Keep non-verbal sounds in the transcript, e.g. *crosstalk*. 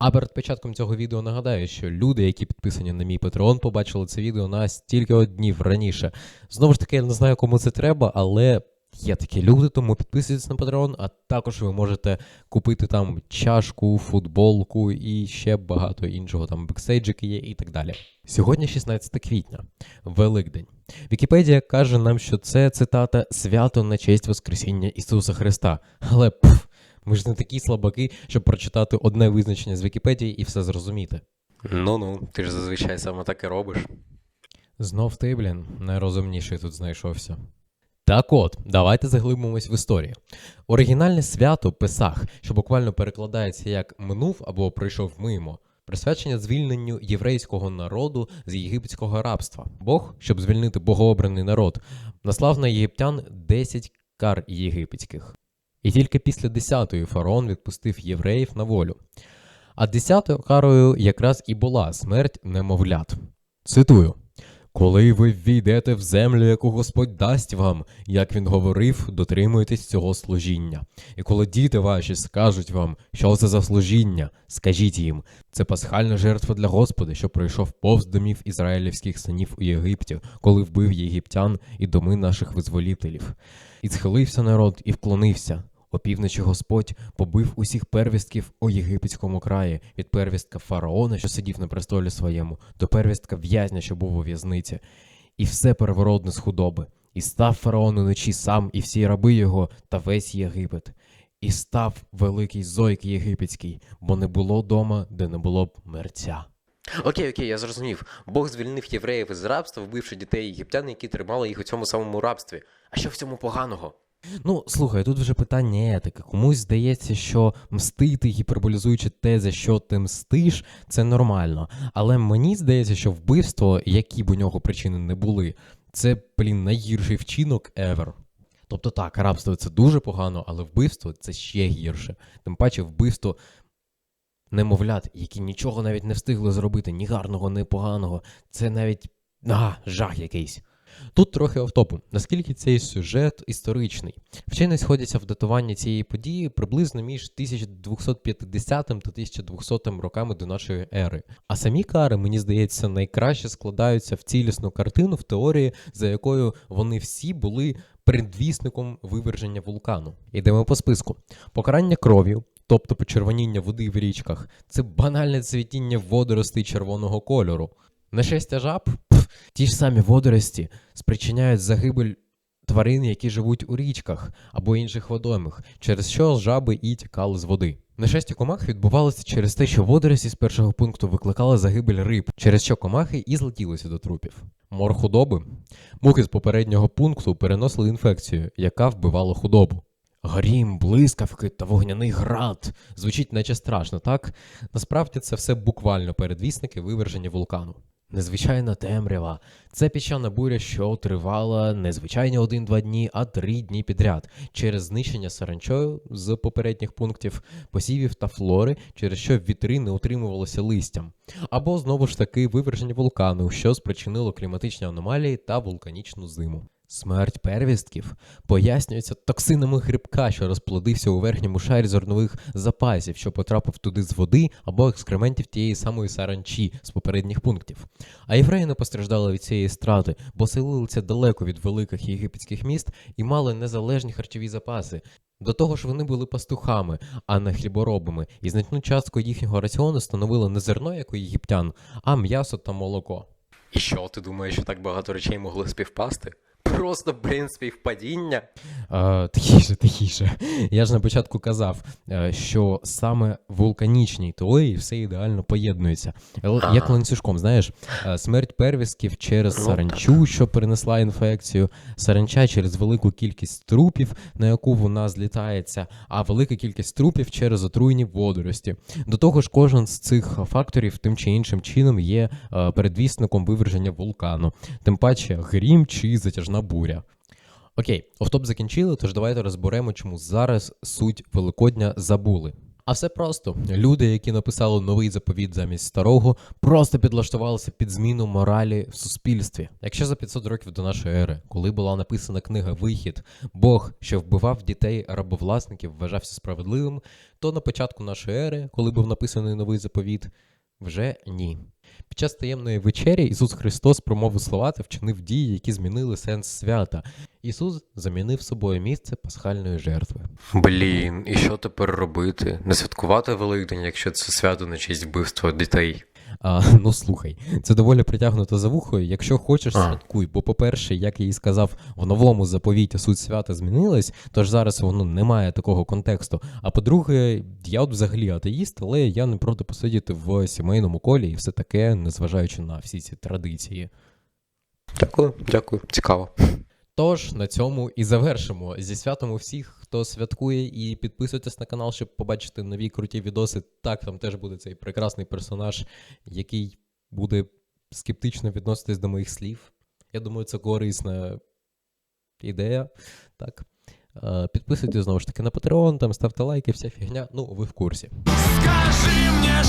А перед початком цього відео нагадаю, що люди, які підписані на мій Patreon, побачили це відео на стільки днів раніше. Знову ж таки, я не знаю, кому це треба, але є такі люди, тому підписуйтесь на Patreon, а також ви можете купити там чашку, футболку і ще багато іншого, там бекстейджики є і так далі. Сьогодні 16 квітня, Великдень. Вікіпедія каже нам, що це цитата свято на честь Воскресіння Ісуса Христа. Але пф, ми ж не такі слабаки, щоб прочитати одне визначення з Вікіпедії і все зрозуміти. Ну ну, ти ж зазвичай саме так і робиш. Знов ти, блін, найрозумніший тут знайшовся. Так от, давайте заглибимось в історію. Оригінальне свято Песах, що буквально перекладається як минув або прийшов мимо, присвячення звільненню єврейського народу з єгипетського рабства. Бог, щоб звільнити богообраний народ, наслав на єгиптян 10 кар єгипетських. І тільки після 10-ї фараон відпустив євреїв на волю. А 10-ю карою якраз і була смерть немовлят. Цитую. Коли ви ввійдете в землю, яку Господь дасть вам, як він говорив, дотримуйтесь цього служіння. І коли діти ваші скажуть вам, що це за служіння, скажіть їм, це пасхальна жертва для Господа, що пройшов повз домів ізраїлівських синів у Єгипті, коли вбив єгиптян і доми наших визволітелів. І схилився народ і вклонився. Опівночі Господь побив усіх первістків у єгипетському краї, від первістка фараона, що сидів на престолі своєму, до первістка в'язня, що був у в'язниці, і все переворотне з худоби. І став фараон уночі сам, і всі раби його, та весь Єгипет. І став великий зойк єгипетський, бо не було дома, де не було б мерця. Окей, окей, я зрозумів. Бог звільнив євреїв із рабства, вбивши дітей єгиптян, які тримали їх у цьому самому рабстві. А що в цьому поганого? Ну, слухай, тут вже питання етики. Комусь здається, що мстити, гіперболізуючи те, за що ти мстиш, це нормально. Але мені здається, що вбивство, які б у нього причини не були, це, блін, найгірший вчинок ever. Тобто так, рабство це дуже погано, але вбивство це ще гірше. Тим паче вбивство немовлят, які нічого навіть не встигли зробити, ні гарного, ні поганого. Це навіть а, жах якийсь. Тут трохи автопу, наскільки цей сюжет історичний. Вчені сходяться в датуванні цієї події приблизно між 1250 та 1200 роками до нашої ери. А самі кари, мені здається, найкраще складаються в цілісну картину в теорії, за якою вони всі були предвісником виверження вулкану. Йдемо по списку: покарання кров'ю. Тобто почервоніння води в річках, це банальне цвітіння водоростей червоного кольору. Нашестя жаб, ті ж самі водорості спричиняють загибель тварин, які живуть у річках або інших водоймах, через що жаби і тікали з води. Нашестя комах відбувалося через те, що водорості з першого пункту викликали загибель риб, через що комахи і злетілися до трупів. Мор худоби. Мухи з попереднього пункту переносили інфекцію, яка вбивала худобу. Грім, блискавки та вогняний град. Звучить наче страшно, так? Насправді це все буквально передвісники виверження вулкану. Незвичайна темрява. Це піщана буря, що тривала не звичайні один-два дні, а три дні підряд через знищення саранчою з попередніх пунктів, посівів та флори, через що вітри не утримувалися листям. Або знову ж таки виверження вулкану, що спричинило кліматичні аномалії та вулканічну зиму. Смерть первістків пояснюється токсинами грибка, що розплодився у верхньому шарі зернових запасів, що потрапив туди з води або екскрементів тієї самої саранчі з попередніх пунктів. А євреї не постраждали від цієї страти, бо селилися далеко від великих єгипетських міст і мали незалежні харчові запаси. До того ж, вони були пастухами, а не хліборобами, і значну частку їхнього раціону становило не зерно, як у єгиптян, а м'ясо та молоко. І що, ти думаєш, що так багато речей могли співпасти? Просто, блін, співпадіння. Е, Тихіше, тихіше. Я ж на початку казав, е, що саме вулканічній теорії все ідеально поєднується. Ага. Як ланцюжком, знаєш, е, смерть первісків через Ну, саранчу, що перенесла інфекцію, саранча через велику кількість трупів, на яку вона злітається, а велика кількість трупів через отруєні водорості. До того ж, кожен з цих факторів тим чи іншим чином є е, передвісником виверження вулкану, тим паче грім чи затяжна буря. Окей, офтоп закінчили, тож давайте розберемо, чому зараз суть Великодня забули. А все просто. Люди, які написали новий заповіт замість старого, просто підлаштувалися під зміну моралі в суспільстві. Якщо за 500 років до нашої ери, коли була написана книга Вихід, Бог, що вбивав дітей рабовласників, вважався справедливим, то на початку нашої ери, коли був написаний новий заповіт, вже ні. Під час таємної вечері Ісус Христос промовив слова та вчинив дії, які змінили сенс свята. Ісус замінив собою місце пасхальної жертви. Блін, і що тепер робити? Не святкувати Великдень, якщо це свято на честь вбивства дітей. А, *laughs* ну слухай, це доволі притягнуто за вухою. Якщо хочеш, А. святкуй. Бо, по-перше, як я і сказав, в новому заповіті суть свята змінилась, тож зараз воно не має такого контексту. А по-друге, я от взагалі атеїст, але я не проти посидіти в сімейному колі і все таке, незважаючи на всі ці традиції. Дякую, дякую, цікаво. Тож на цьому і завершимо. Зі святом у всіх, хто святкує, і підписуйтесь на канал, щоб побачити нові круті відоси. Так, там теж буде цей прекрасний персонаж, який буде скептично відноситись до моїх слів. Я думаю, це корисна ідея. Так. Е, Підписуйтесь знову ж таки на Patreon, там ставте лайки, вся фігня. Ну, ви в курсі. Скажи мне,